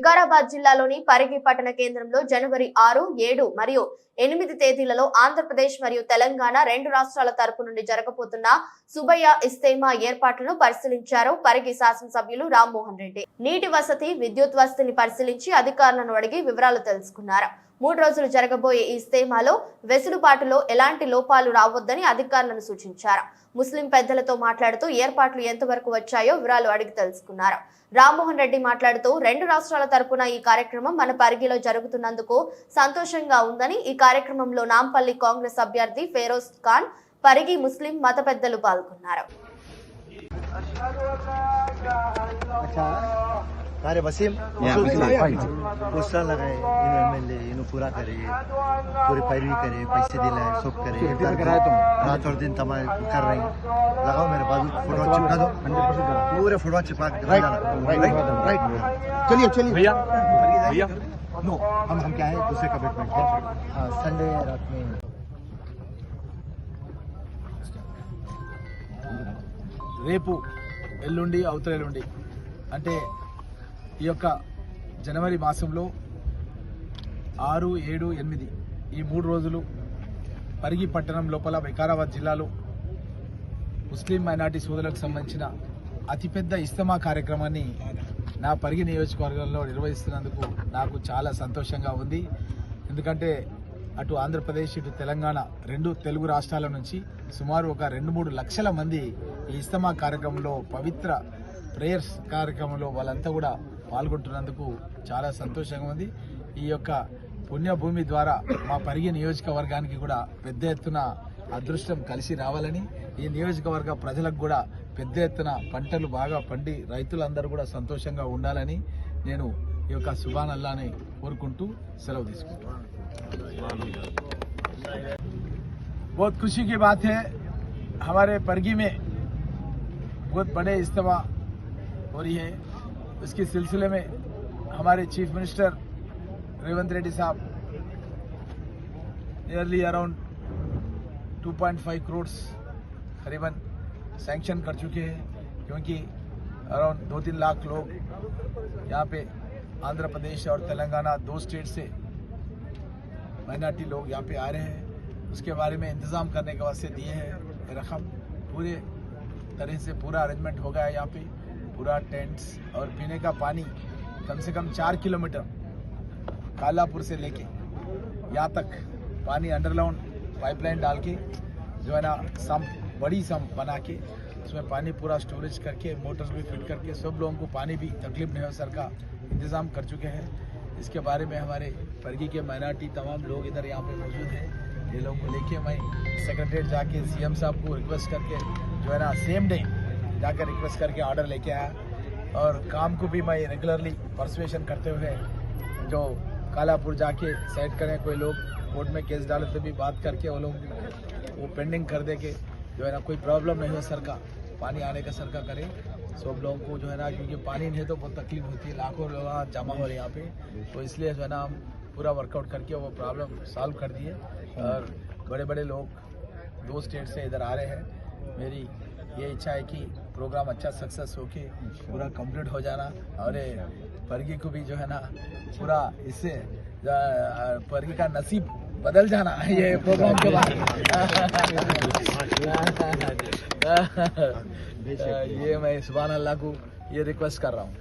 వికారాబాద్ జిల్లాలోని పరిగి పట్టణ కేంద్రంలో జనవరి ఆరు ఏడు మరియు ఎనిమిది తేదీలలో ఆంధ్రప్రదేశ్ మరియు తెలంగాణ రెండు రాష్ట్రాల తరపు నుండి జరగబోతున్న సుబయ్య ఇస్తేమా ఏర్పాట్లను పరిశీలించారు పరిగి శాసనసభ్యులు రామ్మోహన్ రెడ్డి. నీటి వసతి విద్యుత్ వసతిని పరిశీలించి అధికారులను అడిగి వివరాలు తెలుసుకున్నారు. మూడు రోజులు జరగబోయే ఈ ఇస్తేమాలో వెసులుబాటులో ఎలాంటి లోపాలు రావద్దని అధికారులను సూచించారు. ముస్లిం పెద్దలతో మాట్లాడుతూ ఏర్పాట్లు ఎంతవరకు వచ్చాయో వివరాలు అడిగి తెలుసుకున్నారు. రామ్మోహన్ రెడ్డి మాట్లాడుతూ రెండు రాష్ట్రాల తరపున ఈ కార్యక్రమం మన పరిగిలో జరుగుతున్నందుకు సంతోషంగా ఉందని ఈ కార్యక్రమంలో నాంపల్లి కాంగ్రెస్ అభ్యర్థి ఫెరోజ్ ఖాన్ పరిగి ముస్లిం మత పెద్దలు పాల్గొన్నారు. अरे वसीम Yeah, मसूद Wasiम, साहब, fine. पोस्टर लगाए इन्हों एमएलए इन्हों पूरा करे पूरी पैरवी करे पैसे दिलाए सब करे कितने दर्द- कराए तुम? रात और दिन तमाम कर रहे हैं लगाओ मेरे बाजू फोटो चिपका दो हंड्रेड परसेंट करा पूरे फोटो चिपका के राइट राइट राइट राइट चलिए चलिए भैया भैया नो हम हम क्या है दूसरे कमिटमेंट है हाँ संडे रात में రేపు ఎల్లుండి అవతల ఎల్లుండి అంటే ఈ యొక్క జనవరి మాసంలో ఆరు ఏడు ఎనిమిది ఈ మూడు రోజులు పరిగి పట్టణం లోపల వికారాబాద్ జిల్లాలో ముస్లిం మైనార్టీ సోదరులకు సంబంధించిన అతిపెద్ద ఇస్తమా కార్యక్రమాన్ని నా పరిగి నియోజకవర్గంలో నిర్వహిస్తున్నందుకు నాకు చాలా సంతోషంగా ఉంది. ఎందుకంటే అటు ఆంధ్రప్రదేశ్ ఇటు తెలంగాణ రెండు తెలుగు రాష్ట్రాల నుంచి సుమారు ఒక రెండు మూడు లక్షల మంది ఈ ఇస్తమా కార్యక్రమంలో పవిత్ర ప్రేయర్స్ కార్యక్రమంలో వాళ్ళంతా కూడా పాల్గొంటున్నందుకు చాలా సంతోషంగా ఉంది ఈ యొక్క పుణ్యభూమి ద్వారా మా పరిగి నియోజకవర్గానికి కూడా పెద్ద ఎత్తున అదృష్టం కలిసి రావాలని ఈ నియోజకవర్గ ప్రజలకు కూడా పెద్ద ఎత్తున పంటలు బాగా పండి రైతులందరూ కూడా సంతోషంగా ఉండాలని నేను ఈ యొక్క సుబాన్ అల్లాని కోరుకుంటూ సెలవు తీసుకుంటున్నాను बहुत खुशी की बात है हमारे परगी में बहुत बड़े इज्तमा हो रही है उसके सिलसिले में हमारे चीफ मिनिस्टर रेवंत रेड्डी साहब नियरली अराउंड 2.5 करोड़ करीबन सैंक्शन कर चुके हैं, क्योंकि अराउंड दो तीन लाख लोग यहाँ पे आंध्र प्रदेश और तेलंगाना दो स्टेट से माइनॉरिटी लोग यहाँ पे आ रहे हैं। उसके बारे में इंतज़ाम करने के वास्ते दिए हैं रकम पूरे तरह से पूरा अरेंजमेंट हो गया है यहाँ पे। पूरा टेंट्स और पीने का पानी कम से कम चार किलोमीटर कालापुर से लेके यहाँ तक पानी अंडरग्राउंड पाइपलाइन डाल के, जो है ना सम बड़ी सम बना के, उसमें पानी पूरा स्टोरेज करके मोटर्स भी फिट करके, सब लोगों को पानी भी तकलीफ़ नहीं हो, सर का इंतज़ाम कर चुके हैं। इसके बारे में हमारे परगी के माइनॉरिटी तमाम लोग इधर यहाँ पे मौजूद हैं। ये लोगों को लेके मैं सेक्रेटरीट जाके सीएम साहब को रिक्वेस्ट करके, जो है ना सेम डे जाकर रिक्वेस्ट करके ऑर्डर लेके आया। और काम को भी मैं रेगुलरली परसुएशन करते हुए जो कालापुर जाके सेट करें कोई लोग कोर्ट में केस डाले तो भी बात करके वो लोग वो पेंडिंग कर दे के जो है ना कोई प्रॉब्लम नहीं हो सर का, पानी आने का सर का करें। सब लोगों को जो है ना क्योंकि पानी नहीं तो बहुत तकलीफ़ होती है, लाखों लोग जमा हो रहे यहाँ पे। तो इसलिए जो है ना हम पूरा वर्कआउट करके वो प्रॉब्लम सॉल्व कर दिए। और बड़े बड़े लोग दो स्टेट से इधर आ रहे हैं। मेरी ये इच्छा है कि प्रोग्राम अच्छा सक्सेस होके पूरा कंप्लीट हो जाना और परगी को भी जो है ना पूरा इससे परगी का नसीब बदल जाना ये प्रोग्राम के बाद। ये मैं सुबह अल्लाह को ये रिक्वेस्ट कर रहा हूँ।